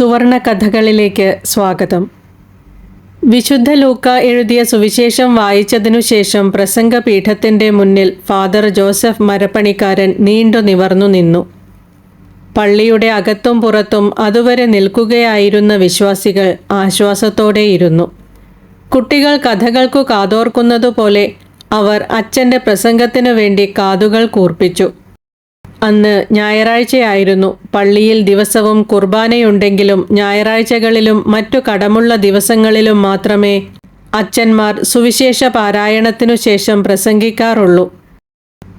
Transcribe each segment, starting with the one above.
സുവർണ കഥകളിലേക്ക് സ്വാഗതം. വിശുദ്ധ ലൂക്ക എഴുതിയ സുവിശേഷം വായിച്ചതിനു ശേഷം പ്രസംഗപീഠത്തിന്റെ മുന്നിൽ ഫാദർ ജോസഫ് മരപ്പണിക്കാരൻ നീണ്ടു നിവർന്നു നിന്നു. പള്ളിയുടെ അകത്തും പുറത്തും അതുവരെ നിൽക്കുകയായിരുന്ന വിശ്വാസികൾ ആശ്വാസത്തോടെയിരുന്നു കുട്ടികൾ കഥകൾക്കു കാതോർക്കുന്നതുപോലെ അവർ അച്ഛന്റെ പ്രസംഗത്തിനു വേണ്ടി കാതുകൾ കൂർപ്പിച്ചു. അന്ന് ഞായറാഴ്ചയായിരുന്നു. പള്ളിയിൽ ദിവസവും കുർബാനയുണ്ടെങ്കിലും ഞായറാഴ്ചകളിലും മറ്റു കടമുള്ള ദിവസങ്ങളിലും മാത്രമേ അച്ഛന്മാർ സുവിശേഷ പാരായണത്തിനു ശേഷം പ്രസംഗിക്കാറുള്ളൂ.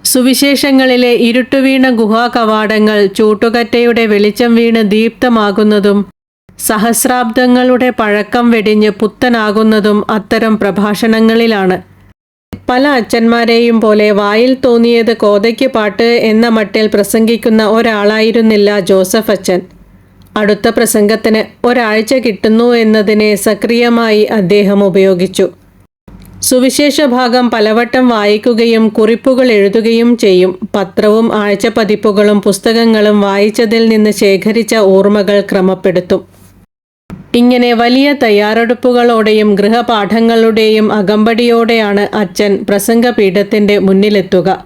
സുവിശേഷങ്ങളിലെ ഇരുട്ടുവീണ ഗുഹാ കവാടങ്ങൾ ചൂട്ടുകറ്റയുടെ വെളിച്ചം വീണ് ദീപ്തമാകുന്നതും സഹസ്രാബ്ദങ്ങളുടെ പഴക്കം വെടിഞ്ഞ് പുത്തനാകുന്നതും അത്തരം പ്രഭാഷണങ്ങളിലാണ്. പല അച്ഛന്മാരെയും പോലെ വായിൽ തോന്നിയത് കോതയ്ക്ക് പാട്ട് എന്ന മട്ടിൽ പ്രസംഗിക്കുന്ന ഒരാളായിരുന്നില്ല ജോസഫ് അച്ഛൻ. അടുത്ത പ്രസംഗത്തിന് ഒരാഴ്ച കിട്ടുന്നു എന്നതിനെ സക്രിയമായി അദ്ദേഹം ഉപയോഗിച്ചു. സുവിശേഷ ഭാഗം പലവട്ടം വായിക്കുകയും കുറിപ്പുകൾ എഴുതുകയും ചെയ്യും. പത്രവും ആഴ്ച പതിപ്പുകളും പുസ്തകങ്ങളും വായിച്ചതിൽ നിന്ന് ശേഖരിച്ച ഓർമ്മകൾ ക്രമപ്പെടുത്തും. ഇങ്ങനെ വലിയ തയ്യാറെടുപ്പുകളോടെയും ഗൃഹപാഠങ്ങളുടെയും അകമ്പടിയോടെയാണ് അച്ഛൻ പ്രസംഗപീഠത്തിന്റെ മുന്നിലെത്തുക.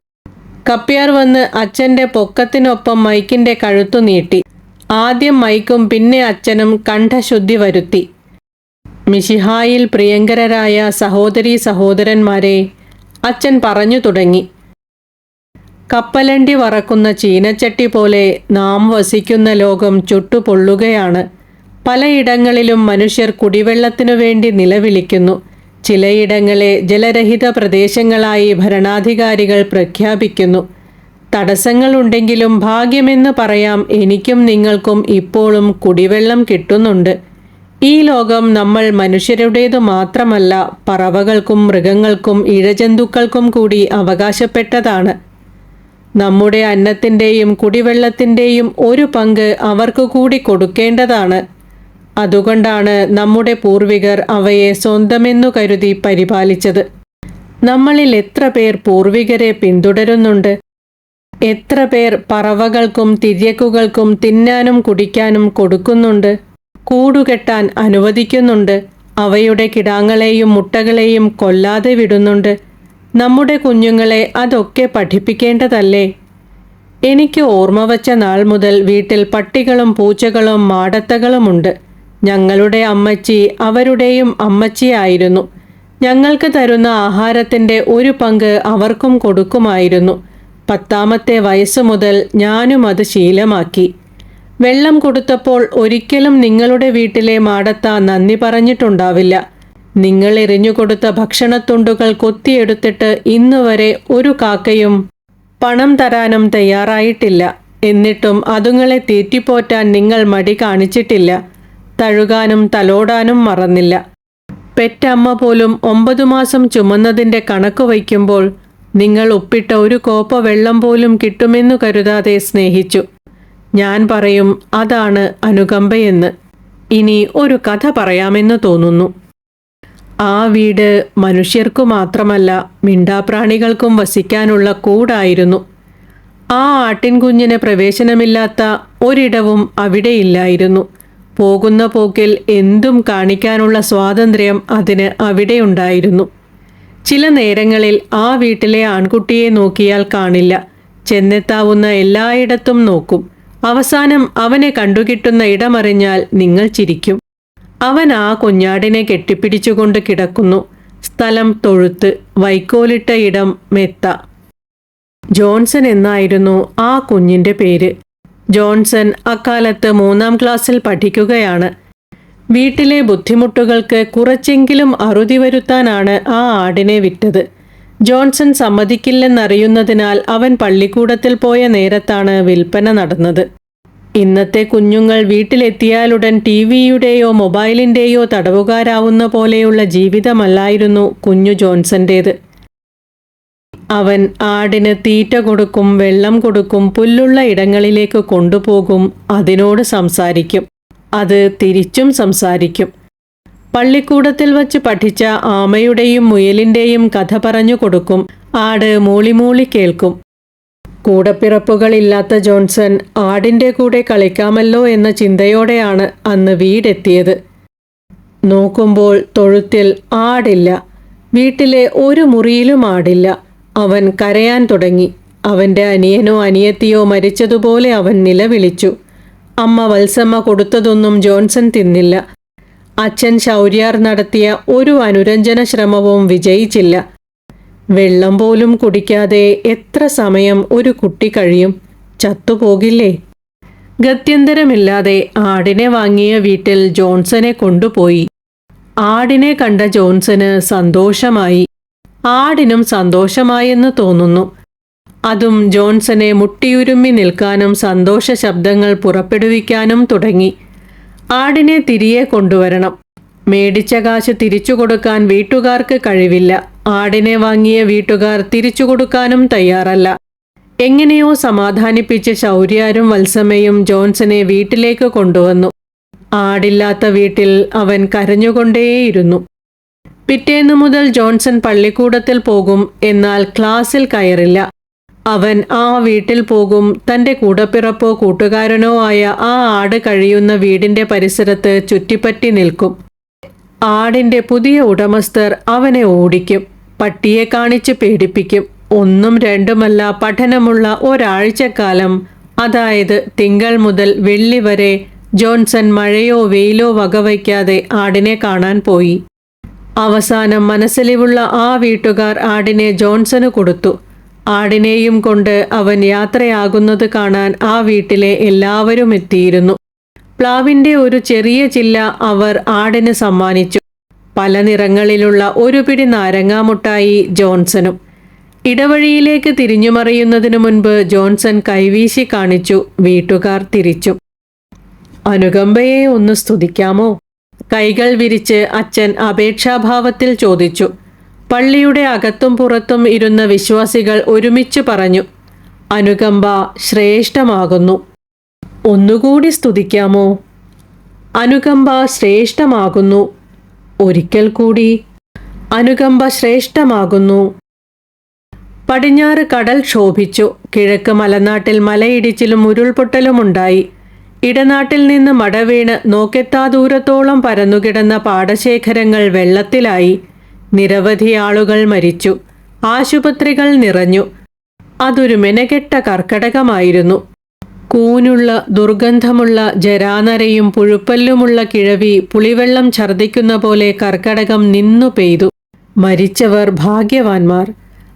കപ്പ്യാർ വന്ന് അച്ഛന്റെ പൊക്കത്തിനൊപ്പം മൈക്കിന്റെ കഴുത്തു നീട്ടി. ആദ്യം മൈക്കും പിന്നെ അച്ഛനും കണ്ഠശുദ്ധി വരുത്തി. മിഷിഹായിൽ പ്രിയങ്കരരായ സഹോദരീ സഹോദരന്മാരെ അച്ഛൻ പറഞ്ഞു തുടങ്ങി. കപ്പലണ്ടി വറക്കുന്ന ചീനച്ചട്ടി പോലെ നാം വസിക്കുന്ന ലോകം ചുട്ടുപൊള്ളുകയാണ്. പലയിടങ്ങളിലും മനുഷ്യർ കുടിവെള്ളത്തിനു വേണ്ടി നിലവിളിക്കുന്നു. ചിലയിടങ്ങളെ ജലരഹിത പ്രദേശങ്ങളായി ഭരണാധികാരികൾ പ്രഖ്യാപിക്കുന്നു. തടസ്സങ്ങളുണ്ടെങ്കിലും ഭാഗ്യമെന്ന് പറയാം എനിക്കും നിങ്ങൾക്കും ഇപ്പോഴും കുടിവെള്ളം കിട്ടുന്നുണ്ട്. ഈ ലോകം നമ്മൾ മനുഷ്യരുടേതു മാത്രമല്ല പറവകൾക്കും മൃഗങ്ങൾക്കും ഇഴജന്തുക്കൾക്കും കൂടി അവകാശപ്പെട്ടതാണ്. നമ്മുടെ അന്നത്തിന്റെയും കുടിവെള്ളത്തിന്റെയും ഒരു പങ്ക് അവർക്ക് കൂടി കൊടുക്കേണ്ടതാണ്. അതുകൊണ്ടാണ് നമ്മുടെ പൂർവികർ അവയെ സ്വന്തമെന്നു കരുതി പരിപാലിച്ചത്. നമ്മളിൽ എത്ര പേർ പൂർവികരെ പിന്തുടരുന്നുണ്ട്? എത്ര പേർ പറവകൾക്കും തിര്യക്കുകൾക്കും തിന്നാനും കുടിക്കാനും കൊടുക്കുന്നുണ്ട്? കൂടുകെട്ടാൻ അനുവദിക്കുന്നുണ്ട്? അവയുടെ കിടാങ്ങളെയും മുട്ടകളെയും കൊല്ലാതെ വിടുന്നുണ്ട്? നമ്മുടെ കുഞ്ഞുങ്ങളെ അതൊക്കെ പഠിപ്പിക്കേണ്ടതല്ലേ? എനിക്ക് ഓർമ്മ വച്ച നാൾ മുതൽ വീട്ടിൽ പട്ടികളും പൂച്ചകളും മാടത്തകളുമുണ്ട്. ഞങ്ങളുടെ അമ്മച്ചി അവരുടെയും അമ്മച്ചിയായിരുന്നു. ഞങ്ങൾക്ക് തരുന്ന ആഹാരത്തിന്റെ ഒരു പങ്ക് അവർക്കും കൊടുക്കുമായിരുന്നു. പത്താമത്തെ വയസ്സ് മുതൽ ഞാനും അത് ശീലമാക്കി. വെള്ളം കൊടുത്തപ്പോൾ ഒരിക്കലും നിങ്ങളുടെ വീട്ടിലെ മാടത്ത നന്ദി പറഞ്ഞിട്ടുണ്ടാവില്ല. നിങ്ങൾ എറിഞ്ഞുകൊടുത്ത ഭക്ഷണത്തുണ്ടുകൾ കൊത്തിയെടുത്തിട്ട് ഇന്നുവരെ ഒരു കാക്കയും പണം തരാനും തയ്യാറായിട്ടില്ല. എന്നിട്ടും അതുങ്ങളെ തീറ്റിപ്പോറ്റാൻ നിങ്ങൾ മടി കാണിച്ചിട്ടില്ല. തഴുകാനും തലോടാനും മറന്നില്ല. പെറ്റമ്മ പോലും ഒമ്പതു മാസം ചുമന്നതിന്റെ കണക്ക് വയ്ക്കുമ്പോൾ നിങ്ങൾ ഒപ്പിട്ട ഒരു കോപ്പ വെള്ളം പോലും കിട്ടുമെന്നു കരുതാതെ സ്നേഹിച്ചു. ഞാൻ പറയും അതാണ് അനുകമ്പയെന്ന്. ഇനി ഒരു കഥ പറയാമെന്ന് തോന്നുന്നു. ആ വീട് മനുഷ്യർക്കു മാത്രമല്ല മിണ്ടാപ്രാണികൾക്കും വസിക്കാനുള്ള കൂടായിരുന്നു. ആ ആട്ടിൻകുഞ്ഞിന് പ്രവേശനമില്ലാത്ത ഒരിടവും അവിടെയില്ലായിരുന്നു. പോകുന്ന പോക്കിൽ എന്തും കാണിക്കാനുള്ള സ്വാതന്ത്ര്യം അതിന് അവിടെയുണ്ടായിരുന്നു ചില നേരങ്ങളിൽ ആ വീട്ടിലെ ആൺകുട്ടിയെ നോക്കിയാൽ കാണില്ല. ചെന്നെത്താവുന്ന എല്ലായിടത്തും നോക്കും. അവസാനം അവനെ കണ്ടുകിട്ടുന്ന ഇടമറിഞ്ഞാൽ നിങ്ങൾ ചിരിക്കും. അവൻ ആ കുഞ്ഞാടിനെ കെട്ടിപ്പിടിച്ചുകൊണ്ട് കിടക്കുന്നു. സ്ഥലം തൊഴുത്ത് വൈക്കോലിട്ട ഇടം മെത്ത. ജോൺസൺ എന്നായിരുന്നു ആ കുഞ്ഞിന്റെ പേര്. ജോൺസൺ അക്കാലത്ത് മൂന്നാം ക്ലാസ്സിൽ പഠിക്കുകയാണ്. വീട്ടിലെ ബുദ്ധിമുട്ടുകൾക്ക് കുറച്ചെങ്കിലും അറുതി വരുത്താനാണ് ആ ആടിനെ വിറ്റത് ജോൺസൺ സമ്മതിക്കില്ലെന്നറിയുന്നതിനാൽ അവൻ പള്ളിക്കൂടത്തിൽ പോയ നേരത്താണ് വിൽപ്പന നടന്നത്. ഇന്നത്തെ കുഞ്ഞുങ്ങൾ വീട്ടിലെത്തിയാലുടൻ ടി വിയുടെയോ മൊബൈലിന്റെയോ തടവുകാരാവുന്ന പോലെയുള്ള ജീവിതമല്ലായിരുന്നു കുഞ്ഞു ജോൺസന്റേത് അവൻ ആടിന് തീറ്റ കൊടുക്കും വെള്ളം കൊടുക്കും പുല്ലുള്ള ഇടങ്ങളിലേക്ക് കൊണ്ടുപോകും അതിനോട് സംസാരിക്കും. അത് തിരിച്ചും സംസാരിക്കും. പള്ളിക്കൂടത്തിൽ വച്ച് പഠിച്ച ആമയുടെയും മുയലിന്റെയും കഥ പറഞ്ഞു കൊടുക്കും. ആട് മൂളിമൂളി കേൾക്കും. കൂടപ്പിറപ്പുകളില്ലാത്ത ജോൺസൺ ആടിന്റെ കൂടെ കളിക്കാമല്ലോ എന്ന ചിന്തയോടെയാണ് അന്ന് വീടെത്തിയത്. നോക്കുമ്പോൾ തൊഴുത്തിൽ ആടില്ല. വീട്ടിലെ ഒരു മുറിയിലും ആടില്ല. അവൻ കരയാൻ തുടങ്ങി. അവന്റെ അനിയനോ അനിയത്തിയോ മരിച്ചതുപോലെ അവൻ നിലവിളിച്ചു. അമ്മ വത്സമ്മ കൊടുത്തതൊന്നും ജോൺസൺ തിന്നില്ല. അച്ഛൻ ശൗര്യാർ നടത്തിയ ഒരു അനുരഞ്ജന ശ്രമവും വിജയിച്ചില്ല. വെള്ളം പോലും കുടിക്കാതെ എത്ര സമയം ഒരു കുട്ടി കഴിയും? ചത്തുപോകില്ലേ? ഗത്യന്തരമില്ലാതെ ആടിനെ വാങ്ങിയ വീട്ടിൽ ജോൺസനെ കൊണ്ടുപോയി. ആടിനെ കണ്ട ജോൺസന് സന്തോഷമായി. ആടിനും സന്തോഷമായെന്ന് തോന്നുന്നു. അതും ജോൺസനെ മുട്ടിയുരുമ്മി നിൽക്കാനും സന്തോഷ ശബ്ദങ്ങൾ പുറപ്പെടുവിക്കാനും തുടങ്ങി. ആടിനെ തിരികെ കൊണ്ടുവരണം. മേടിച്ച കാശ് തിരിച്ചു കൊടുക്കാൻ വീട്ടുകാർക്ക് കഴിവില്ല. ആടിനെ വാങ്ങിയ വീട്ടുകാർ തിരിച്ചു കൊടുക്കാനും തയ്യാറല്ല. എങ്ങനെയോ സമാധാനിപ്പിച്ച് ശൗര്യാരും വത്സമയും ജോൺസനെ വീട്ടിലേക്ക് കൊണ്ടുവന്നു. ആടില്ലാത്ത വീട്ടിൽ അവൻ കരഞ്ഞുകൊണ്ടേയിരുന്നു. പിറ്റേന്നു മുതൽ ജോൺസൺ പള്ളിക്കൂടത്തിൽ പോകും എന്നാൽ ക്ലാസ്സിൽ കയറില്ല. അവൻ ആ വീട്ടിൽ പോകും. തന്റെ കൂടപ്പിറപ്പോ കൂട്ടുകാരനോ ആയ ആ ആട് കഴിയുന്ന വീടിന്റെ പരിസരത്ത് ചുറ്റിപ്പറ്റി നിൽക്കും. ആടിന്റെ പുതിയ ഉടമസ്ഥർ അവനെ ഓടിക്കും. പട്ടിയെ കാണിച്ച് പേടിപ്പിക്കും. ഒന്നും രണ്ടുമല്ല പഠനമുള്ള ഒരാഴ്ചക്കാലം. അതായത് തിങ്കൾ മുതൽ വെള്ളി വരെ ജോൺസൺ മഴയോ വെയിലോ വകവയ്ക്കാതെ ആടിനെ കാണാൻ പോയി. അവസാനം മനസ്സിലിവുള്ള ആ വീട്ടുകാർ ആടിനെ ജോൺസന് കൊടുത്തു. ആടിനെയും കൊണ്ട് അവൻ യാത്രയാകുന്നത് കാണാൻ ആ വീട്ടിലെ എല്ലാവരും എത്തിയിരുന്നു. പ്ലാവിന്റെ ഒരു ചെറിയ ചില്ല അവർ ആടിന് സമ്മാനിച്ചു. പല നിറങ്ങളിലുള്ള ഒരു പിടി നാരങ്ങാമുട്ടായി ജോൺസനും. ഇടവഴിയിലേക്ക് തിരിഞ്ഞുമറിയുന്നതിനു മുൻപ് ജോൺസൺ കൈവീശി കാണിച്ചു. വീട്ടുകാർ തിരിച്ചു. അനുകമ്പയെ ഒന്ന് സ്തുതിക്കാമോ? കൈകൾ വിരിച്ച് അച്ഛൻ അപേക്ഷാഭാവത്തിൽ ചോദിച്ചു. പള്ളിയുടെ അകത്തും പുറത്തും ഇരുന്ന വിശ്വാസികൾ ഒരുമിച്ച് പറഞ്ഞു അനുകമ്പ ശ്രേഷ്ഠമാകുന്നു. ഒന്നുകൂടി സ്തുതിക്കാമോ? അനുകമ്പ ശ്രേഷ്ഠമാകുന്നു. ഒരിക്കൽ കൂടി. അനുകമ്പ ശ്രേഷ്ഠമാകുന്നു. പടിഞ്ഞാറ് കടൽ ക്ഷോഭിച്ചു. കിഴക്ക് മലനാട്ടിൽ മലയിടിച്ചിലും ഉരുൾപൊട്ടലും ഉണ്ടായി. ഇടനാട്ടിൽ നിന്ന് മടവീണ് നോക്കെത്താ ദൂരത്തോളം പരന്നുകിടന്ന പാടശേഖരങ്ങൾ വെള്ളത്തിലായി. നിരവധി ആളുകൾ മരിച്ചു. ആശുപത്രികൾ നിറഞ്ഞു. അതൊരു മെനകെട്ട കർക്കടകമായിരുന്നു. കൂനുള്ള ദുർഗന്ധമുള്ള ജരാനരയും പുഴുപ്പല്ലുമുള്ള കിഴവി പുളിവെള്ളം ഛർദിക്കുന്ന പോലെ കർക്കടകം നിന്നു പെയ്തു. മരിച്ചവർ ഭാഗ്യവാന്മാർ.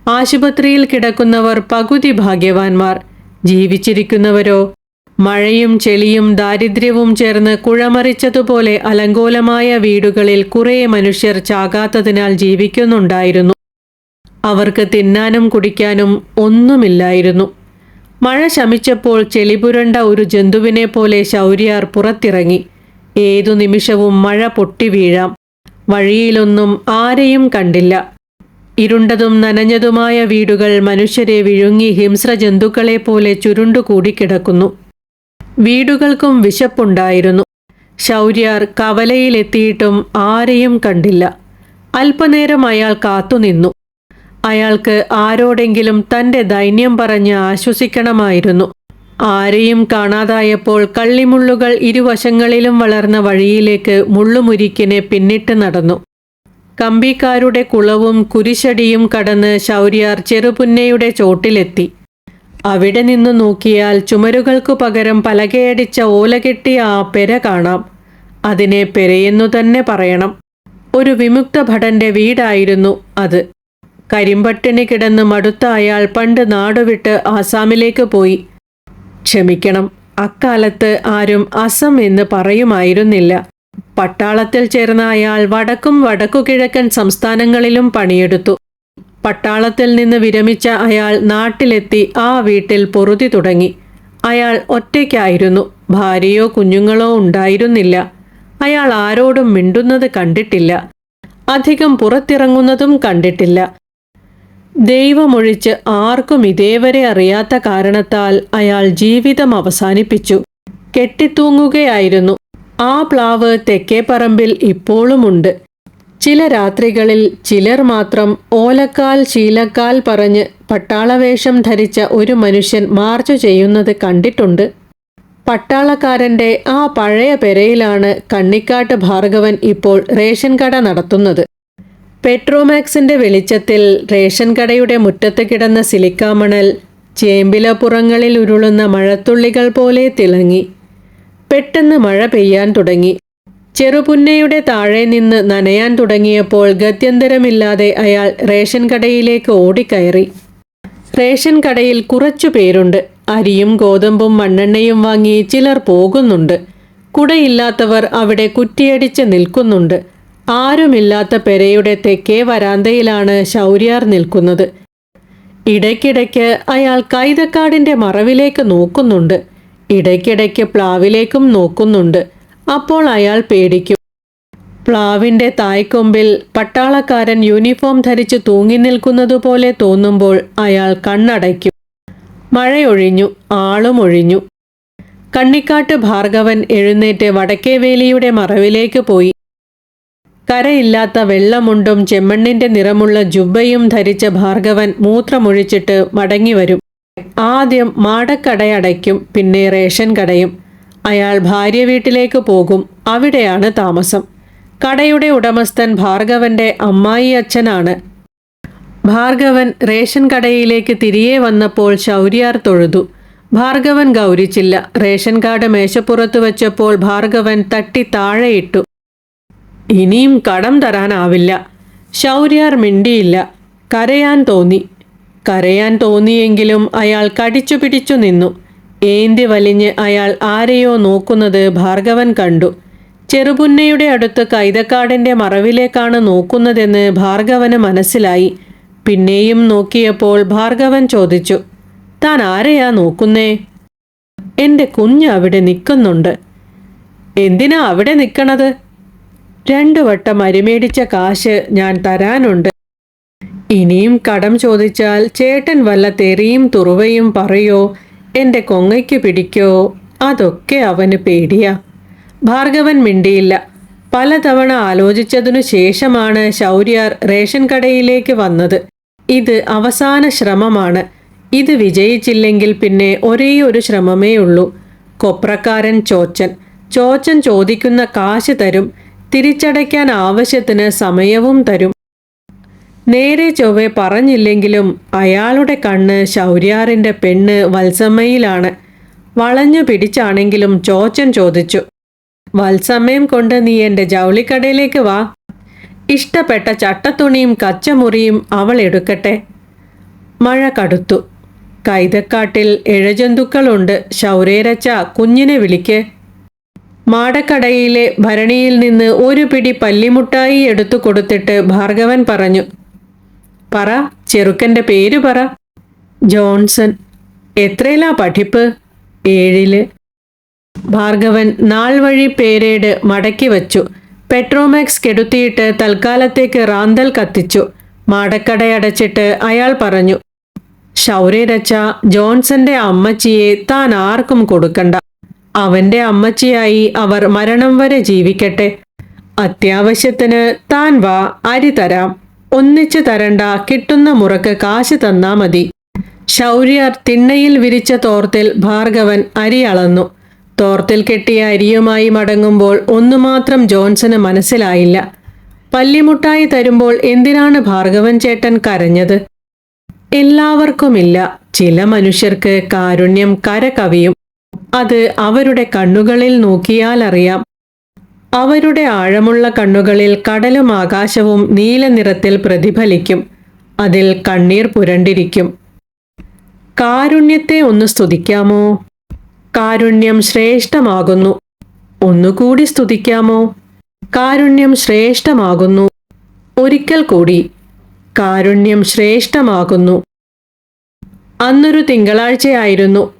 ആശുപത്രിയിൽ കിടക്കുന്നവർ പകുതി ഭാഗ്യവാന്മാർ. ജീവിച്ചിരിക്കുന്നവരോ മഴയും ചെളിയും ദാരിദ്ര്യവും ചേർന്ന് കുഴമറിച്ചതുപോലെ അലങ്കോലമായ വീടുകളിൽ കുറേ മനുഷ്യർ ചാകാത്തതിനാൽ ജീവിക്കുന്നുണ്ടായിരുന്നു. അവർക്ക് തിന്നാനും കുടിക്കാനും ഒന്നുമില്ലായിരുന്നു. മഴ ശമിച്ചപ്പോൾ ചെളിപുരണ്ട ഒരു ജന്തുവിനെ പോലെ ശൗര്യാർ പുറത്തിറങ്ങി. ഏതു നിമിഷവും മഴ പൊട്ടി വീഴാം. വഴിയിലൊന്നും ആരെയും കണ്ടില്ല. ഇരുണ്ടതും നനഞ്ഞതുമായ വീടുകൾ മനുഷ്യരെ വിഴുങ്ങി ഹിംസ്ര ജന്തുക്കളെ പോലെ ചുരുണ്ടുകൂടിക്കിടക്കുന്നു. വീടുകൾക്കും വിശപ്പുണ്ടായിരുന്നു. ശൗര്യാർ കവലയിലെത്തിയിട്ടും ആരെയും കണ്ടില്ല. അല്പനേരം അയാൾ കാത്തുനിന്നു. അയാൾക്ക് ആരോടെങ്കിലും തന്റെ ദൈന്യം പറഞ്ഞ് ആശ്വസിക്കണമായിരുന്നു. ആരെയും കാണാതായപ്പോൾ കള്ളിമുള്ളുകൾ ഇരുവശങ്ങളിലും വളർന്ന വഴിയിലേക്ക് മുള്ളുമുരിക്കിനെ പിന്നിട്ട് നടന്നു. കമ്പിക്കാരുടെ കുളവും കുരിശടിയും കടന്ന് ശൗര്യാർ ചെറുപുന്നയുടെ ചോട്ടിലെത്തി. അവിടെ നിന്ന് നോക്കിയാൽ ചുമരുകൾക്കു പകരം പലകയടിച്ച ഓലകെട്ടിയ ആ പെര കാണാം. അതിനെ പെരയെന്നു തന്നെ പറയണം. ഒരു വിമുക്ത ഭടന്റെ വീടായിരുന്നു അത്. കരിമ്പട്ടിണി കിടന്ന് മടുത്ത അയാൾ പണ്ട് നാടുവിട്ട് ആസാമിലേക്ക് പോയി. ക്ഷമിക്കണം അക്കാലത്ത് ആരും അസം എന്ന് പറയുമായിരുന്നില്ല. പട്ടാളത്തിൽ ചേർന്ന അയാൾ വടക്കും വടക്കുകിഴക്കൻ സംസ്ഥാനങ്ങളിലും പണിയെടുത്തു. പട്ടാളത്തിൽ നിന്ന് വിരമിച്ച അയാൾ നാട്ടിലെത്തി ആ വീട്ടിൽ പൊറുതി തുടങ്ങി. അയാൾ ഒറ്റയ്ക്കായിരുന്നു. ഭാര്യയോ കുഞ്ഞുങ്ങളോ ഉണ്ടായിരുന്നില്ല. അയാൾ ആരോടും മിണ്ടുന്നത് കണ്ടിട്ടില്ല. അധികം പുറത്തിറങ്ങുന്നതും കണ്ടിട്ടില്ല. ദൈവമൊഴിച്ച് ആർക്കും ഇതേവരെ അറിയാത്ത കാരണത്താൽ അയാൾ ജീവിതം അവസാനിപ്പിച്ചു. കെട്ടിത്തൂങ്ങുകയായിരുന്നു. ആ പ്ലാവ് തെക്കേപ്പറമ്പിൽ ഇപ്പോഴുമുണ്ട്. ചില രാത്രികളിൽ ചിലർ മാത്രം ഓലക്കാൽ ശീലക്കാൽ പറഞ്ഞ് പട്ടാളവേഷം ധരിച്ച ഒരു മനുഷ്യൻ മാർച്ച് ചെയ്യുന്നത് കണ്ടിട്ടുണ്ട്. പട്ടാളക്കാരന്റെ ആ പഴയ പെരയിലാണ് കണ്ണിക്കാട്ട് ഭാർഗവൻ ഇപ്പോൾ റേഷൻ കട നടത്തുന്നത്. പെട്രോമാക്സിന്റെ വെളിച്ചത്തിൽ റേഷൻ കടയുടെ മുറ്റത്ത് കിടന്ന സിലിക്കാമണൽ ചേമ്പിലപ്പുറങ്ങളിൽ ഉരുളുന്ന മഴത്തുള്ളികൾ പോലെ തിളങ്ങി. പെട്ടെന്ന് മഴ പെയ്യാൻ തുടങ്ങി. ചെറുപുന്നയുടെ താഴെ നിന്ന് നനയാൻ തുടങ്ങിയപ്പോൾ ഗത്യന്തരമില്ലാതെ അയാൾ റേഷൻ കടയിലേക്ക് ഓടിക്കയറി. റേഷൻ കടയിൽ കുറച്ചു പേരുണ്ട്. അരിയും ഗോതമ്പും മണ്ണെണ്ണയും വാങ്ങി ചിലർ പോകുന്നുണ്ട്. കുടയില്ലാത്തവർ അവിടെ കുറ്റിയടിച്ച് നിൽക്കുന്നുണ്ട്. ആരുമില്ലാത്ത പെരയുടെ തെക്കേ വരാന്തയിലാണ് ശൗര്യാർ നിൽക്കുന്നത്. ഇടയ്ക്കിടയ്ക്ക് അയാൾ കൈതക്കാടിന്റെ മറവിലേക്ക് നോക്കുന്നുണ്ട്. ഇടയ്ക്കിടയ്ക്ക് പ്ലാവിലേക്കും നോക്കുന്നുണ്ട്. അപ്പോൾ അയാൾ പേടിക്കും. പ്ലാവിന്റെ തായ്ക്കൊമ്പിൽ പട്ടാളക്കാരൻ യൂണിഫോം ധരിച്ച് തൂങ്ങി നിൽക്കുന്നതുപോലെ തോന്നുമ്പോൾ അയാൾ കണ്ണടയ്ക്കും. മഴയൊഴിഞ്ഞു ആളും ഒഴിഞ്ഞു. കണ്ണിക്കാട്ട് ഭാർഗവൻ എഴുന്നേറ്റ് വടക്കേവേലിയുടെ മറവിലേക്ക് പോയി. കരയില്ലാത്ത വെള്ളമുണ്ടും ചെമ്മണ്ണിന്റെ നിറമുള്ള ജുബ്ബയും ധരിച്ച ഭാർഗവൻ മൂത്രമൊഴിച്ചിട്ട് മടങ്ങി വരും ആദ്യം മാടക്കടയടയ്ക്കും പിന്നെ റേഷൻ കടയും. അയാൾ ഭാര്യ വീട്ടിലേക്ക് പോകും. അവിടെയാണ് താമസം. കടയുടെ ഉടമസ്ഥൻ ഭാർഗവന്റെ അമ്മായി അച്ഛനാണ്. ഭാർഗവൻ റേഷൻ കടയിലേക്ക് തിരികെ വന്നപ്പോൾ ശൗര്യാർ തൊഴുതു. ഭാർഗവൻ ഗൗരിച്ചില്ല. റേഷൻ കാർഡ് മേശപ്പുറത്ത് വെച്ചപ്പോൾ ഭാർഗവൻ തട്ടി താഴെയിട്ടു. ഇനിയും കടം തരാനാവില്ല. ശൗര്യാർ മിണ്ടിയില്ല. കരയാൻ തോന്നി. കരയാൻ തോന്നിയെങ്കിലും അയാൾ കടിച്ചു പിടിച്ചു നിന്നു. ഏന്തി വലിഞ്ഞ് അയാൾ ആരെയോ നോക്കുന്നത് ഭാർഗവൻ കണ്ടു. ചെറുപുന്നയുടെ അടുത്ത് കൈതക്കാടിന്റെ മറവിലേക്കാണ് നോക്കുന്നതെന്ന് ഭാർഗവന് മനസ്സിലായി. പിന്നെയും നോക്കിയപ്പോൾ ഭാർഗവൻ ചോദിച്ചു താൻ ആരെയാ നോക്കുന്നേ? എന്റെ കുഞ്ഞ് അവിടെ നിൽക്കുന്നുണ്ട്. എന്തിനാ അവിടെ നിൽക്കണത്? രണ്ടു വട്ടം അരിമേടിച്ച കാശ് ഞാൻ തരാനുണ്ട്. ഇനിയും കടം ചോദിച്ചാൽ ചേട്ടൻ വല്ല തെറിയും തുറവയും പറയോ? എന്റെ കൊങ്ങയ്ക്ക് പിടിക്കോ? അതൊക്കെ അവന് പേടിയാ. ഭാർഗവൻ മിണ്ടിയില്ല. പലതവണ ആലോചിച്ചതിനു ശേഷമാണ് ശൗര്യാർ റേഷൻ കടയിലേക്ക് വന്നത്. ഇത് അവസാന ശ്രമമാണ്. ഇത് വിജയിച്ചില്ലെങ്കിൽ പിന്നെ ഒരേ ഒരു ശ്രമമേ ഉള്ളൂ. കൊപ്രക്കാരൻ ചോച്ചൻ. ചോച്ചൻ ചോദിക്കുന്ന കാശ് തരും. തിരിച്ചടയ്ക്കാൻ ആവശ്യത്തിന് സമയവും തരും. നേരെ ചൊവ്വെ പറഞ്ഞില്ലെങ്കിലും അയാളുടെ കണ്ണ് ശൗര്യാറിന്റെ പെണ്ണ് വത്സമ്മയിലാണ്. വളഞ്ഞു പിടിച്ചാണെങ്കിലും ചോച്ചൻ ചോദിച്ചു വത്സമ്മയും കൊണ്ട് നീ എന്റെ ജൗളിക്കടയിലേക്ക് വാ. ഇഷ്ടപ്പെട്ട ചട്ടത്തുണിയും കച്ചമുറിയും അവൾ എടുക്കട്ടെ മഴ കടുത്തു. കൈതക്കാട്ടിൽ ഇഴജന്തുക്കളുണ്ട് ശൗരേരച്ച കുഞ്ഞിനെ വിളിക്ക്. മാടക്കടയിലെ ഭരണിയിൽ നിന്ന് ഒരു പിടി പല്ലിമുട്ടായി എടുത്തു കൊടുത്തിട്ട് ഭാർഗവൻ പറഞ്ഞു പറ ചെറുക്കന്റെ പേര് പറ. ജോൺസൺ എത്രയിലാ പഠിപ്പ്? ഏഴിൽ. ഭാർഗവൻ നാൾ വഴി പേരേട് മടക്കി വച്ചു. പെട്രോമാക്സ് കെടുത്തിയിട്ട് തൽക്കാലത്തേക്ക് റാന്തൽ കത്തിച്ചു. മാടക്കടയടച്ചിട്ട് അയാൾ പറഞ്ഞു ശൗര്യരച്ച ജോൺസന്റെ അമ്മച്ചിയെ താൻ ആർക്കും കൊടുക്കണ്ട. അവന്റെ അമ്മച്ചിയായി അവർ മരണം വരെ ജീവിക്കട്ടെ. അത്യാവശ്യത്തിന് താൻ വാ അരി തരാം. ഒന്നിച്ചു തരണ്ട കിട്ടുന്ന മുറക്ക് കാശ് തന്നാ മതി. ശൗര്യർ തിണ്ണയിൽ വിരിച്ച തോർത്തിൽ ഭാർഗവൻ അരി അളന്നു. തോർത്തിൽ കെട്ടിയ അരിയുമായി മടങ്ങുമ്പോൾ ഒന്നുമാത്രം ജോൺസന് മനസ്സിലായില്ല. പല്ലിമുട്ടായി തരുമ്പോൾ എന്തിനാണ് ഭാർഗവൻ ചേട്ടൻ കരഞ്ഞത്? എല്ലാവർക്കുമില്ല. ചില മനുഷ്യർക്ക് കാരുണ്യം കരകവിയും. അത് അവരുടെ കണ്ണുകളിൽ നോക്കിയാൽ അറിയാം അവരുടെ ആഴമുള്ള കണ്ണുകളിൽ കടലും ആകാശവും നീല നിറത്തിൽ പ്രതിഫലിക്കും. അതിൽ കണ്ണീർ പുരണ്ടിരിക്കും. കാരുണ്യത്തെ ഒന്ന് സ്തുതിക്കാമോ? കാരുണ്യം ശ്രേഷ്ഠമാകുന്നു. ഒന്നുകൂടി സ്തുതിക്കാമോ? കാരുണ്യം ശ്രേഷ്ഠമാകുന്നു. ഒരിക്കൽ കൂടി. കാരുണ്യം ശ്രേഷ്ഠമാകുന്നു. അന്നൊരു തിങ്കളാഴ്ചയായിരുന്നു.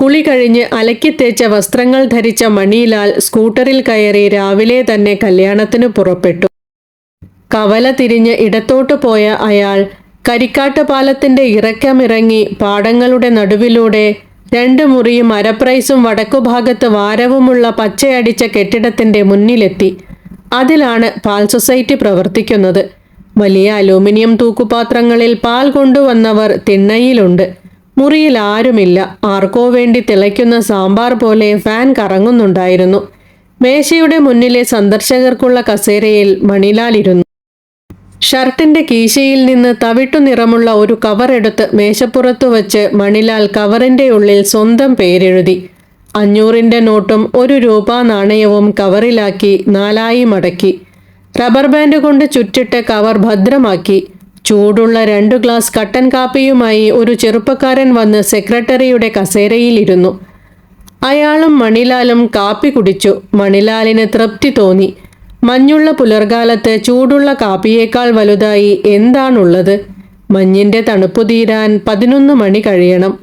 കുളി കഴിഞ്ഞ് അലക്കിത്തേച്ച വസ്ത്രങ്ങൾ ധരിച്ച മണിലാൽ സ്കൂട്ടറിൽ കയറി രാവിലെ തന്നെ കല്യാണത്തിന് പുറപ്പെട്ടു. കവല തിരിഞ്ഞ് ഇടത്തോട്ട് പോയ അയാൾ കരിക്കാട്ട് പാലത്തിന്റെ ഇറക്കമിറങ്ങി പാടങ്ങളുടെ നടുവിലൂടെ രണ്ട് മുറിയും അരപ്രൈസും വടക്കുഭാഗത്ത് വാരവുമുള്ള പച്ചയടിച്ച കെട്ടിടത്തിന്റെ മുന്നിലെത്തി. അതിലാണ് പാൽ സൊസൈറ്റി പ്രവർത്തിക്കുന്നത്. വലിയ അലൂമിനിയം തൂക്കുപാത്രങ്ങളിൽ പാൽ കൊണ്ടുവന്നവർ തിണ്ണയിലുണ്ട്. മുറിയിൽ ആരുമില്ല. ആർക്കോ വേണ്ടി തിളയ്ക്കുന്ന സാമ്പാർ പോലെ ഫാൻ കറങ്ങുന്നുണ്ടായിരുന്നു. മേശയുടെ മുന്നിലെ സന്ദർശകർക്കുള്ള കസേരയിൽ മണിലാൽ ഇരുന്നു. ഷർട്ടിന്റെ കീശയിൽ നിന്ന് തവിട്ടു നിറമുള്ള ഒരു കവർ എടുത്ത് മേശപ്പുറത്തു വച്ച് മണിലാൽ കവറിന്റെ ഉള്ളിൽ സ്വന്തം പേരെഴുതി. അഞ്ഞൂറിന്റെ നോട്ടും ഒരു രൂപ നാണയവും കവറിലാക്കി നാലായി മടക്കി. റബ്ബർ ബാൻഡ് കൊണ്ട് ചുറ്റിട്ട് കവർ ഭദ്രമാക്കി. ചൂടുള്ള രണ്ടു ഗ്ലാസ് കട്ടൻ കാപ്പിയുമായി ഒരു ചെറുപ്പക്കാരൻ വന്ന് സെക്രട്ടറിയുടെ കസേരയിലിരുന്നു. അയാളും മണിലാലും കാപ്പി കുടിച്ചു. മണിലാലിന് തൃപ്തി തോന്നി. മഞ്ഞുള്ള പുലർകാലത്ത് ചൂടുള്ള കാപ്പിയേക്കാൾ വലുതായി എന്താണുള്ളത്? മഞ്ഞിന്റെ തണുപ്പ് തീരാൻ പതിനൊന്ന് മണി കഴിയണം.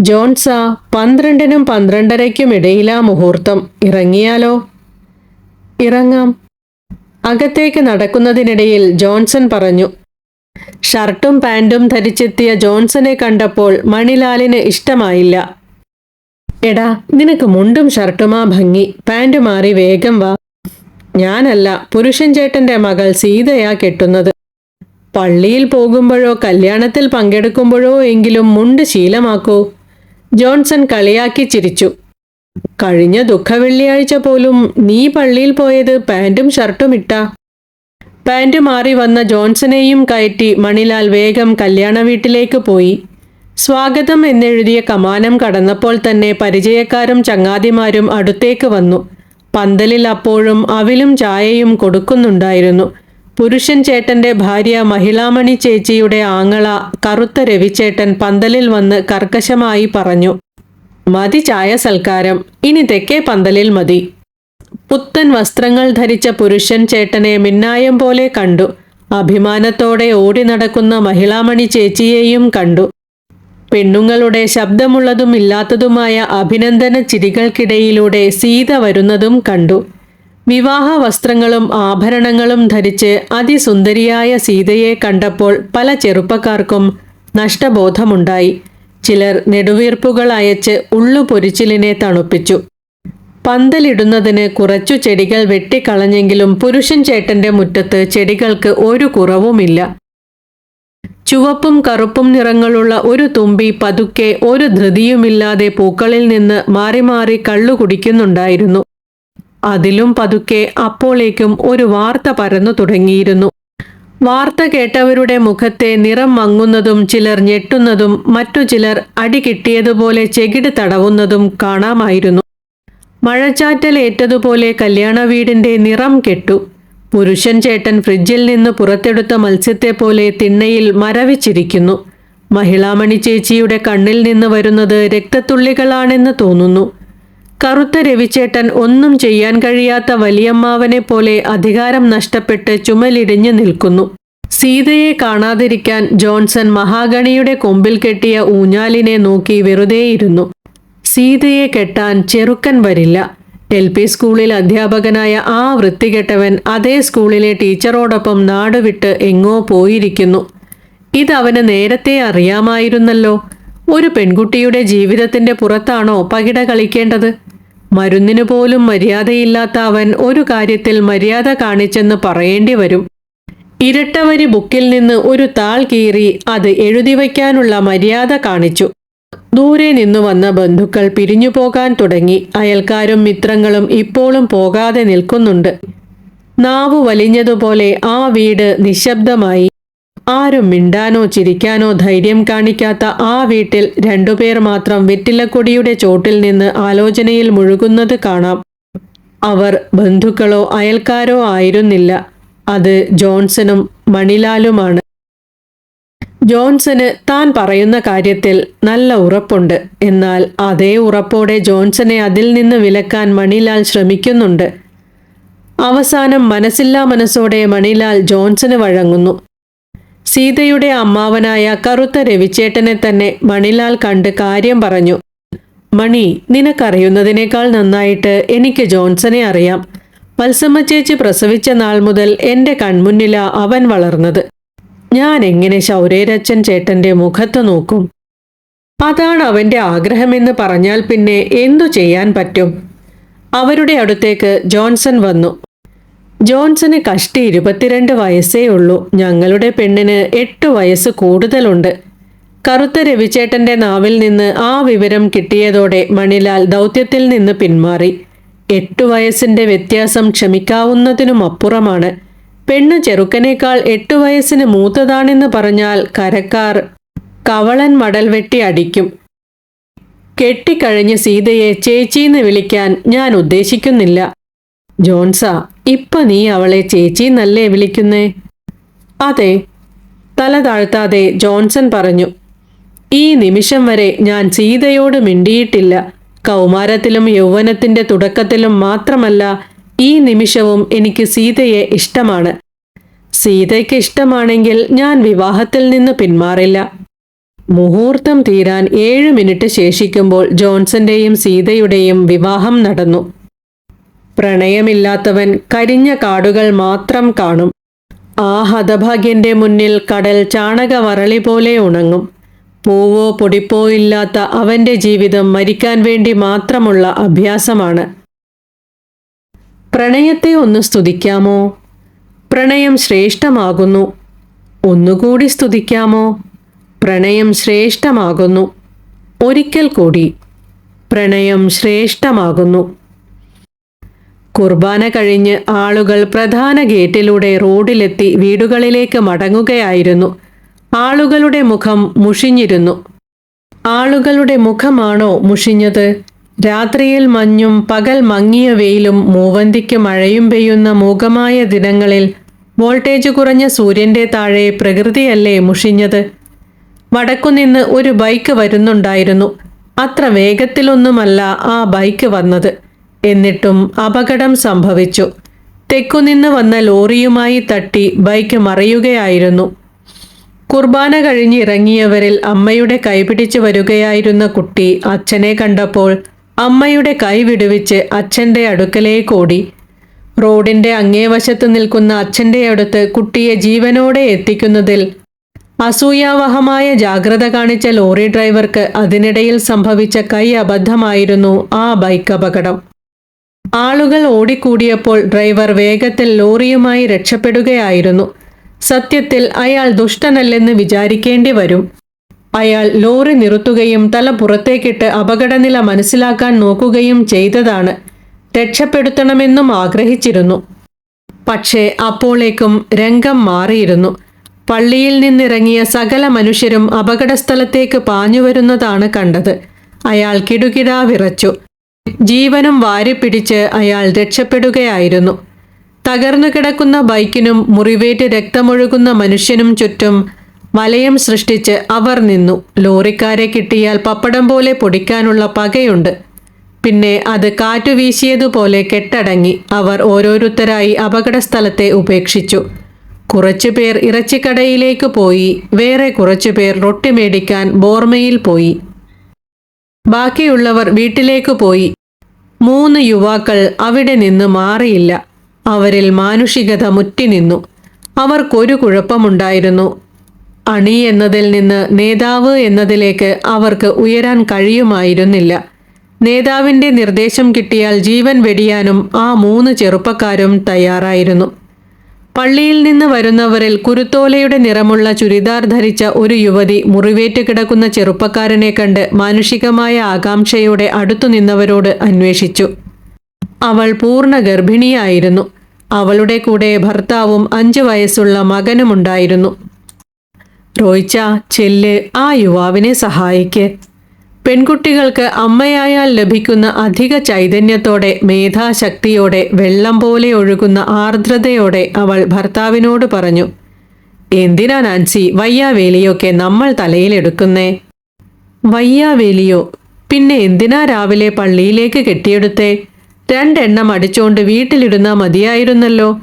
ജോൺസ പന്ത്രണ്ടിനും പന്ത്രണ്ടരയ്ക്കും ഇടയിലാ മുഹൂർത്തം. ഇറങ്ങിയാലോ? ഇറങ്ങാം. അകത്തേക്ക് നടക്കുന്നതിനിടയിൽ ജോൺസൺ പറഞ്ഞു ഷർട്ടും പാന്റും ധരിച്ചെത്തിയ ജോൺസനെ കണ്ടപ്പോൾ മണിലാലിന് ഇഷ്ടമായില്ല. എടാ നിനക്ക് മുണ്ടും ഷർട്ടുമാ ഭംഗി. പാന്റ് മാറി വേഗം വാ. ഞാനല്ല പുരുഷൻ ചേട്ടന്റെ മകൾ സീതയാ കെട്ടുന്നത്. പള്ളിയിൽ പോകുമ്പോഴോ കല്യാണത്തിൽ പങ്കെടുക്കുമ്പോഴോ എങ്കിലും മുണ്ട് ശീലമാക്കൂ. ജോൺസൺ കളിയാക്കി ചിരിച്ചു. കഴിഞ്ഞ ദുഃഖ വെള്ളിയാഴ്ച പോലും നീ പള്ളിയിൽ പോയത് പാന്റും ഷർട്ടും ഇട്ടാ. പാന്റ് മാറി വന്ന ജോൺസനെയും കയറ്റി മണിലാൽ വേഗം കല്യാണ വീട്ടിലേക്ക് പോയി. സ്വാഗതം എന്നെഴുതിയ കമാനം കടന്നപ്പോൾ തന്നെ പരിചയക്കാരും ചങ്ങാതിമാരും അടുത്തേക്ക് വന്നു. പന്തലിൽ അപ്പോഴും അവിലും ചായയും കൊടുക്കുന്നുണ്ടായിരുന്നു. പുരുഷൻ ചേട്ടന്റെ ഭാര്യ മഹിളാമണി ചേച്ചിയുടെ ആങ്ങള കറുത്ത രവിചേട്ടൻ പന്തലിൽ വന്ന് കർക്കശമായി പറഞ്ഞു മതി ചായ സൽക്കാരം. ഇനി തെക്കേ പന്തലിൽ മതി. പുത്തൻ വസ്ത്രങ്ങൾ ധരിച്ച പുരുഷൻ ചേട്ടനെ മിന്നായം പോലെ കണ്ടു. അഭിമാനത്തോടെ ഓടി നടക്കുന്ന മഹിളാമണി ചേച്ചിയെയും കണ്ടു. പെണ്ണുങ്ങളുടെ ശബ്ദമുള്ളതും ഇല്ലാത്തതുമായ അഭിനന്ദന ചിരികൾക്കിടയിലൂടെ സീത വരുന്നതും കണ്ടു. വിവാഹ വസ്ത്രങ്ങളും ആഭരണങ്ങളും ധരിച്ച് അതിസുന്ദരിയായ സീതയെ കണ്ടപ്പോൾ പല ചെറുപ്പക്കാർക്കും നഷ്ടബോധമുണ്ടായി. ചിലർ നെടുവീർപ്പുകൾ അയച്ച് ഉള്ളു പൊരിച്ചിലിനെ തണുപ്പിച്ചു. പന്തലിടുന്നതിന് കുറച്ചു ചെടികൾ വെട്ടിക്കളഞ്ഞെങ്കിലും പുരുഷൻ ചേട്ടന്റെ മുറ്റത്ത് ചെടികൾക്ക് ഒരു കുറവുമില്ല. ചുവപ്പും കറുപ്പും നിറങ്ങളുള്ള ഒരു തുമ്പി പതുക്കെ ഒരു ധൃതിയുമില്ലാതെ പൂക്കളിൽ നിന്ന് മാറി മാറി കള്ളു കുടിക്കുന്നുണ്ടായിരുന്നു. അതിലും പതുക്കെ അപ്പോളേക്കും ഒരു വാർത്ത പരന്നു തുടങ്ങിയിരുന്നു. വാർത്ത കേട്ടവരുടെ മുഖത്തെ നിറം മങ്ങുന്നതും ചിലർ ഞെട്ടുന്നതും മറ്റു ചിലർ അടി കിട്ടിയതുപോലെ ചെകിട് തടവുന്നതും കാണാമായിരുന്നു. മഴച്ചാറ്റലേറ്റതുപോലെ കല്യാണ വീടിന്റെ നിറം കെട്ടു. പുരുഷൻ ചേട്ടൻ ഫ്രിഡ്ജിൽ നിന്ന് പുറത്തെടുത്ത മത്സ്യത്തെ പോലെ തിണ്ണയിൽ മരവിച്ചിരിക്കുന്നു. മഹിളാമണി ചേച്ചിയുടെ കണ്ണിൽ നിന്ന് വരുന്നത് രക്തത്തുള്ളികളാണെന്ന് തോന്നുന്നു. കറുത്ത രവിച്ചേട്ടൻ ഒന്നും ചെയ്യാൻ കഴിയാത്ത വലിയമ്മാവനെ പോലെ അധികാരം നഷ്ടപ്പെട്ട് ചുമലിടിഞ്ഞു നിൽക്കുന്നു. സീതയെ കാണാതിരിക്കാൻ ജോൺസൺ മഹാഗണിയുടെ കൊമ്പിൽ കെട്ടിയ ഊഞ്ഞാലിനെ നോക്കി വെറുതെയിരുന്നു. സീതയെ കെട്ടാൻ ചെറുക്കൻ വരില്ല. എൽ പി സ്കൂളിൽ അധ്യാപകനായ ആ വൃത്തികെട്ടവൻ അതേ സ്കൂളിലെ ടീച്ചറോടൊപ്പം നാടുവിട്ട് എങ്ങോ പോയിരിക്കുന്നു. ഇതവന് നേരത്തെ അറിയാമായിരുന്നല്ലോ. ഒരു പെൺകുട്ടിയുടെ ജീവിതത്തിന്റെ പുറത്താണോ പകിട കളിക്കേണ്ടത്? മരുന്നിനു പോലും മര്യാദയില്ലാത്ത അവൻ ഒരു കാര്യത്തിൽ മര്യാദ കാണിച്ചെന്ന് പറയേണ്ടി വരും. ഇരട്ടവരി ബുക്കിൽ നിന്ന് ഒരു താൾ കീറി അത് എഴുതി വയ്ക്കാനുള്ള മര്യാദ കാണിച്ചു. ദൂരെ നിന്നു വന്ന ബന്ധുക്കൾ പിരിഞ്ഞു പോകാൻ തുടങ്ങി. അയൽക്കാരും മിത്രങ്ങളും ഇപ്പോഴും പോകാതെ നിൽക്കുന്നുണ്ട്. നാവു വലിഞ്ഞതുപോലെ ആ വീട് നിശബ്ദമായി. ആരും മിണ്ടാനോ ചിരിക്കാനോ ധൈര്യം കാണിക്കാത്ത ആ വീട്ടിൽ രണ്ടുപേർ മാത്രം വെറ്റിലക്കൊടിയുടെ ചോട്ടിൽ നിന്ന് ആലോചനയിൽ മുഴുകുന്നത് കാണാം. അവർ ബന്ധുക്കളോ അയൽക്കാരോ ആയിരുന്നില്ല. അത് ജോൺസണും മണിലാലുമാണ്. ജോൺസന് താൻ പറയുന്ന കാര്യത്തിൽ നല്ല ഉറപ്പുണ്ട്. എന്നാൽ അതേ ഉറപ്പോടെ ജോൺസനെ അതിൽ നിന്ന് വിലക്കാൻ മണിലാൽ ശ്രമിക്കുന്നുണ്ട്. അവസാനം മനസ്സില്ലാ മനസ്സോടെ മണിലാൽ ജോൺസന് വഴങ്ങുന്നു. സീതയുടെ അമ്മാവനായ കറുത്ത രവിച്ചേട്ടനെ തന്നെ മണിലാൽ കണ്ട് കാര്യം പറഞ്ഞു. മണി നിനക്കറിയുന്നതിനേക്കാൾ നന്നായിട്ട് എനിക്ക് ജോൺസനെ അറിയാം. വത്സമ്മ ചേച്ചി പ്രസവിച്ച നാൾ മുതൽ എന്റെ കൺമുന്നിലാ അവൻ വളർന്നത്. ഞാൻ എങ്ങനെ ശൗരേരച്ചൻ ചേട്ടന്റെ മുഖത്ത് നോക്കും? അതാണ് അവന്റെ ആഗ്രഹമെന്ന് പറഞ്ഞാൽ പിന്നെ എന്തു ചെയ്യാൻ പറ്റും? അവരുടെ അടുത്തേക്ക് ജോൺസൺ വന്നു. ജോൺസന് കഷ്ടി ഇരുപത്തിരണ്ട് വയസ്സേ ഉള്ളൂ. ഞങ്ങളുടെ പെണ്ണിന് എട്ട് വയസ്സ് കൂടുതലുണ്ട്. കറുത്ത രവിചേട്ടന്റെ നാവിൽ നിന്ന് ആ വിവരം കിട്ടിയതോടെ മണിലാൽ ദൗത്യത്തിൽ നിന്ന് പിന്മാറി. എട്ടു വയസ്സിന്റെ വ്യത്യാസം ക്ഷമിക്കാവുന്നതിനും അപ്പുറമാണ്. പെണ്ണ് ചെറുക്കനേക്കാൾ എട്ടു വയസ്സിന് മൂത്തതാണെന്ന് പറഞ്ഞാൽ കരക്കാർ കവളൻ മടൽ വെട്ടി അടിക്കും. കെട്ടിക്കഴിഞ്ഞ് സീതയെ ചേച്ചീന്ന് വിളിക്കാൻ ഞാൻ ഉദ്ദേശിക്കുന്നില്ല. ജോൺസ ഇപ്പൊ നീ അവളെ ചേച്ചീന്നല്ലേ വിളിക്കുന്നേ? അതെ തല താഴ്ത്താതെ ജോൺസൺ പറഞ്ഞു. ഈ നിമിഷം വരെ ഞാൻ സീതയോട് മിണ്ടിയിട്ടില്ല. കൗമാരത്തിലും യൗവനത്തിന്റെ തുടക്കത്തിലും മാത്രമല്ല ഈ നിമിഷവും എനിക്ക് സീതയെ ഇഷ്ടമാണ്. സീതയ്ക്ക് ഇഷ്ടമാണെങ്കിൽ ഞാൻ വിവാഹത്തിൽ നിന്ന് പിന്മാറില്ല. മുഹൂർത്തം തീരാൻ ഏഴ് മിനിറ്റ് ശേഷിക്കുമ്പോൾ ജോൺസന്റെയും സീതയുടെയും വിവാഹം നടന്നു. പ്രണയമില്ലാത്തവൻ കരിഞ്ഞ കാടുകൾ മാത്രം കാണും. ആ ഹതഭാഗ്യന്റെ മുന്നിൽ കടൽ ചാണകവറളി പോലെ ഉണങ്ങും. പൂവോ പൊടിപ്പോ ഇല്ലാത്ത അവന്റെ ജീവിതം മരിക്കാൻ വേണ്ടി മാത്രമുള്ള അഭ്യാസമാണ്. പ്രണയത്തെ ഒന്ന് സ്തുതിക്കാമോ? പ്രണയം ശ്രേഷ്ഠമാകുന്നു. ഒന്നുകൂടി സ്തുതിക്കാമോ? പ്രണയം ശ്രേഷ്ഠമാകുന്നു. ഒരിക്കൽ കൂടി. പ്രണയം ശ്രേഷ്ഠമാകുന്നു. കുർബാന കഴിഞ്ഞ് ആളുകൾ പ്രധാന ഗേറ്റിലൂടെ റോഡിലെത്തി വീടുകളിലേക്ക് മടങ്ങുകയായിരുന്നു. ആളുകളുടെ മുഖം മുഷിഞ്ഞിരുന്നു. ആളുകളുടെ മുഖമാണോ മുഷിഞ്ഞത്? രാത്രിയിൽ മഞ്ഞും പകൽ മങ്ങിയ വെയിലും മൂവന്തിക്ക് മഴയും പെയ്യുന്ന മൂകമായ ദിനങ്ങളിൽ വോൾട്ടേജ് കുറഞ്ഞ സൂര്യന്റെ താഴെ പ്രകൃതിയല്ലേ മുഷിഞ്ഞത്? വടക്കുനിന്ന് ഒരു ബൈക്ക് വരുന്നുണ്ടായിരുന്നു. അത്ര വേഗത്തിലൊന്നുമല്ല ആ ബൈക്ക് വന്നത്. എന്നിട്ടും അപകടം സംഭവിച്ചു. തെക്കുനിന്ന് വന്ന ലോറിയുമായി തട്ടി ബൈക്ക് മറിയുകയായിരുന്നു. കുർബാന കഴിഞ്ഞിറങ്ങിയവരിൽ അമ്മയുടെ കൈപിടിച്ച് വരികയായിരുന്ന കുട്ടി അച്ഛനെ കണ്ടപ്പോൾ അമ്മയുടെ കൈ വിടുവിച്ച് അച്ഛന്റെ അടുക്കലേക്കോടി. റോഡിന്റെ അങ്ങേവശത്ത് നിൽക്കുന്ന അച്ഛന്റെ അടുത്ത് കുട്ടിയെ ജീവനോടെ എത്തിക്കുന്നതിൽ അസൂയാവഹമായ ജാഗ്രത കാണിച്ച ലോറി ഡ്രൈവർക്ക് അതിനിടയിൽ സംഭവിച്ച കൈ അബദ്ധമായിരുന്നു ആ ബൈക്ക് അപകടം. ആളുകൾ ഓടിക്കൂടിയപ്പോൾ ഡ്രൈവർ വേഗത്തിൽ ലോറിയുമായി രക്ഷപ്പെടുകയായിരുന്നു. സത്യത്തിൽ അയാൾ ദുഷ്ടനല്ലെന്ന് വിചാരിക്കേണ്ടി വരും. അയാൾ ലോറി നിർത്തുകയും തല പുറത്തേക്കിട്ട് അപകടനില മനസ്സിലാക്കാൻ നോക്കുകയും ചെയ്തതാണ്. രക്ഷപ്പെടുത്തണമെന്നും ആഗ്രഹിച്ചിരുന്നു. പക്ഷേ അപ്പോളേക്കും രംഗം മാറിയിരുന്നു. പള്ളിയിൽ നിന്നിറങ്ങിയ സകല മനുഷ്യരും അപകടസ്ഥലത്തേക്ക് പാഞ്ഞുവരുന്നതാണ് കണ്ടത്. അയാൾ കിടുകിടാ വിറച്ചു. ജീവനും വാരിപ്പിടിച്ച് അയാൾ രക്ഷപ്പെടുകയായിരുന്നു. തകർന്നു കിടക്കുന്ന ബൈക്കിനും മുറിവേറ്റ് രക്തമൊഴുകുന്ന മനുഷ്യനും ചുറ്റും വലയം സൃഷ്ടിച്ച് അവർ നിന്നു. ലോറിക്കാരെ കിട്ടിയാൽ പപ്പടം പോലെ പൊടിക്കാനുള്ള പകയുണ്ട്. പിന്നെ അത് കാറ്റു വീശിയതുപോലെ കെട്ടടങ്ങി അവർ ഓരോരുത്തരായി അപകടസ്ഥലത്തെ ഉപേക്ഷിച്ചു. കുറച്ചുപേർ ഇറച്ചിക്കടയിലേക്ക് പോയി വേറെ കുറച്ചുപേർ റൊട്ടി മേടിക്കാൻ ബോർമയിൽ പോയി. ബാക്കിയുള്ളവർ വീട്ടിലേക്ക് പോയി. മൂന്ന് യുവാക്കൾ അവിടെ നിന്ന് മാറിയില്ല. അവരിൽ മാനുഷികത മുറ്റിനിന്നു അവർക്കൊരു കുഴപ്പമുണ്ടായിരുന്നു. അണി എന്നതിൽ നിന്ന് നേതാവ് എന്നതിലേക്ക് അവർക്ക് ഉയരാൻ കഴിയുമായിരുന്നില്ല. നേതാവിന്റെ നിർദ്ദേശം കിട്ടിയാൽ ജീവൻ വെടിയാനും ആ മൂന്ന് ചെറുപ്പക്കാരും തയ്യാറായിരുന്നു. പള്ളിയിൽ നിന്ന് വരുന്നവരിൽ കുരുത്തോലയുടെ നിറമുള്ള ചുരിദാർ ധരിച്ച ഒരു യുവതി മുറിവേറ്റ് കിടക്കുന്ന ചെറുപ്പക്കാരനെ കണ്ട് മാനുഷികമായ ആകാംക്ഷയോടെ അടുത്തു നിന്നവരോട് അന്വേഷിച്ചു. അവൾ പൂർണ ഗർഭിണിയായിരുന്നു. അവളുടെ കൂടെ ഭർത്താവും അഞ്ചു വയസ്സുള്ള മകനുമുണ്ടായിരുന്നു. റോയ്ച്ച ചെല്ല് ആ യുവാവിനെ സഹായിക്ക്. പെൺകുട്ടികൾക്ക് അമ്മയായാൽ ലഭിക്കുന്ന അധിക ചൈതന്യത്തോടെ മേധാശക്തിയോടെ വെള്ളം പോലെ ഒഴുകുന്ന ആർദ്രതയോടെ അവൾ ഭർത്താവിനോട് പറഞ്ഞു എന്തിനാ നാൻസി വയ്യാവേലിയൊക്കെ നമ്മൾ തലയിലെടുക്കുന്നേ? വയ്യാവേലിയോ? പിന്നെ എന്തിനാ രാവിലെ പള്ളിയിലേക്ക് കെട്ടിയെടുത്തേ? രണ്ടെണ്ണം അടിച്ചോണ്ട് വീട്ടിലിടുന്ന മതിയായിരുന്നല്ലോ.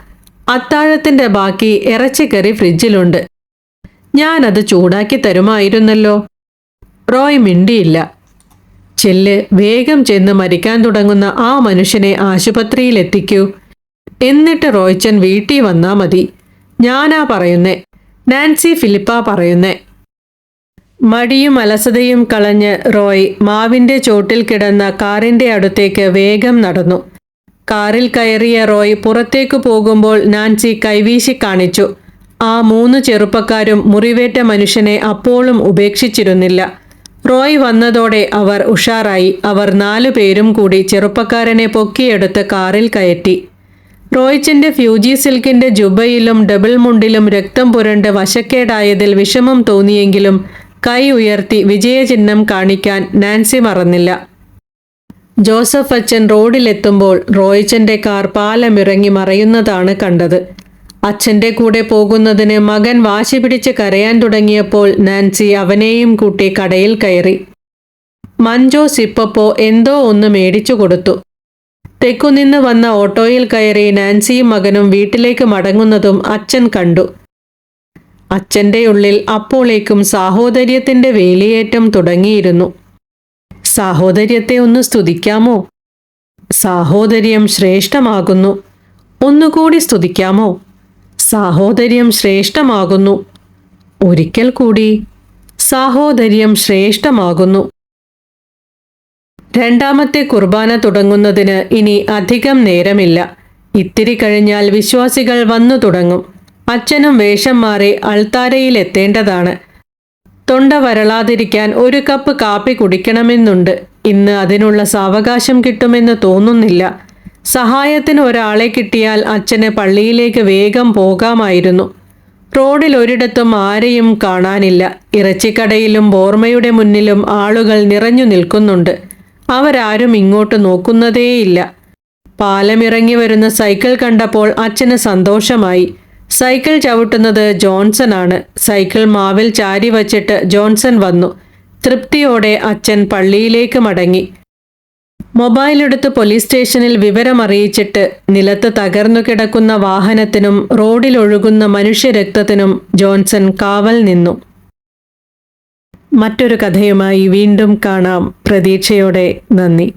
അത്താഴത്തിന്റെ ബാക്കി ഇറച്ചിക്കറി ഫ്രിഡ്ജിലുണ്ട്. ഞാനത് ചൂടാക്കി തരുമായിരുന്നല്ലോ. റോയ് മിണ്ടിയില്ല. ചെല്ല് വേഗം ചെന്ന് മരിക്കാൻ തുടങ്ങുന്ന ആ മനുഷ്യനെ ആശുപത്രിയിൽ എത്തിക്കൂ എന്നിട്ട് റോയ്ച്ചൻ വീട്ടിൽ വന്നാ മതി. ഞാനാ പറയുന്നേ. നാൻസി ഫിലിപ്പ പറയുന്നേ. മടിയും അലസതയും കളഞ്ഞ് റോയ് മാവിന്റെ ചോട്ടിൽ കിടന്ന കാറിന്റെ അടുത്തേക്ക് വേഗം നടന്നു. കാറിൽ കയറിയ റോയ് പുറത്തേക്ക് പോകുമ്പോൾ നാൻസി കൈവീശി കാണിച്ചു. ആ മൂന്ന് ചെറുപ്പക്കാരും മുറിവേറ്റ മനുഷ്യനെ അപ്പോഴും ഉപേക്ഷിച്ചിരുന്നില്ല. റോയ് വന്നതോടെ അവർ ഉഷാറായി. അവർ നാലു പേരും കൂടി ചെറുപ്പക്കാരനെ പൊക്കിയെടുത്ത് കാറിൽ കയറ്റി. റോയിച്ചിന്റെ ഫ്യൂജി സിൽക്കിന്റെ ജുബയിലും ഡബിൾ മുണ്ടിലും രക്തം പുരണ്ട് വശക്കേടായതിൽ വിഷമം തോന്നിയെങ്കിലും കൈ ഉയർത്തി വിജയചിഹ്നം കാണിക്കാൻ നാൻസി മറന്നില്ല. ജോസഫ് അച്ഛൻ റോഡിലെത്തുമ്പോൾ റോയിച്ചന്റെ കാർ പാലമിറങ്ങി മറയുന്നതാണ് കണ്ടത്. അച്ഛന്റെ കൂടെ പോകുന്നതിന് മകൻ വാശി പിടിച്ച് കരയാൻ തുടങ്ങിയപ്പോൾ നാൻസി അവനെയും കൂട്ടി കടയിൽ കയറി. മഞ്ജോ സിപ്പപ്പോ എന്തോ ഒന്ന് മേടിച്ചു കൊടുത്തു. തെക്കുനിന്ന് വന്ന ഓട്ടോയിൽ കയറി നാൻസിയും മകനും വീട്ടിലേക്ക് മടങ്ങുന്നതും അച്ഛൻ കണ്ടു. അച്ഛന്റെ ഉള്ളിൽ അപ്പോളേക്കും സാഹോദര്യത്തിന്റെ വേലിയേറ്റം തുടങ്ങിയിരുന്നു. സാഹോദര്യത്തെ ഒന്ന് സ്തുതിക്കാമോ? സാഹോദര്യം ശ്രേഷ്ഠമാകുന്നു. ഒന്നുകൂടി സ്തുതിക്കാമോ? സാഹോദര്യം ശ്രേഷ്ഠമാകുന്നു. ഒരിക്കൽ കൂടി സാഹോദര്യം ശ്രേഷ്ഠമാകുന്നു. രണ്ടാമത്തെ കുർബാന തുടങ്ങുന്നതിന് ഇനി അധികം നേരമില്ല. ഇത്തിരി കഴിഞ്ഞാൽ വിശ്വാസികൾ വന്നു തുടങ്ങും. അച്ഛനും വേഷം മാറി അൾത്താരയിൽ എത്തേണ്ടതാണ് തൊണ്ട വരളാതിരിക്കാൻ ഒരു കപ്പ് കാപ്പി കുടിക്കണമെന്നുണ്ട്. ഇന്ന് അതിനുള്ള സാവകാശം കിട്ടുമെന്ന് തോന്നുന്നില്ല. സഹായത്തിന് ഒരാളെ കിട്ടിയാൽ അച്ഛന് പള്ളിയിലേക്ക് വേഗം പോകാമായിരുന്നു. റോഡിൽ ഒരിടത്തും ആരെയും കാണാനില്ല. ഇറച്ചിക്കടയിലും ബോർമയുടെ മുന്നിലും ആളുകൾ നിറഞ്ഞു നിൽക്കുന്നുണ്ട്. അവരാരും ഇങ്ങോട്ട് നോക്കുന്നതേയില്ല. പാലമിറങ്ങി വരുന്ന സൈക്കിൾ കണ്ടപ്പോൾ അച്ഛന് സന്തോഷമായി. സൈക്കിൾ ചവിട്ടുന്നത് ജോൺസൺ ആണ്. സൈക്കിൾ മാവിൽ ചാരി വച്ചിട്ട് ജോൺസൺ വന്നു. തൃപ്തിയോടെ അച്ഛൻ പള്ളിയിലേക്ക് മടങ്ങി. മൊബൈൽ എടുത്ത് പോലീസ് സ്റ്റേഷനിൽ വിവരമറിയിച്ചിട്ട് നിലത്ത് തകർന്നു കിടക്കുന്ന വാഹനത്തിനും റോഡിലൊഴുകുന്ന മനുഷ്യരക്തത്തിനും ജോൺസൺ കാവൽ നിന്നു. മറ്റൊരു കഥയുമായി വീണ്ടും കാണാം. പ്രതീക്ഷയോടെ നന്ദി.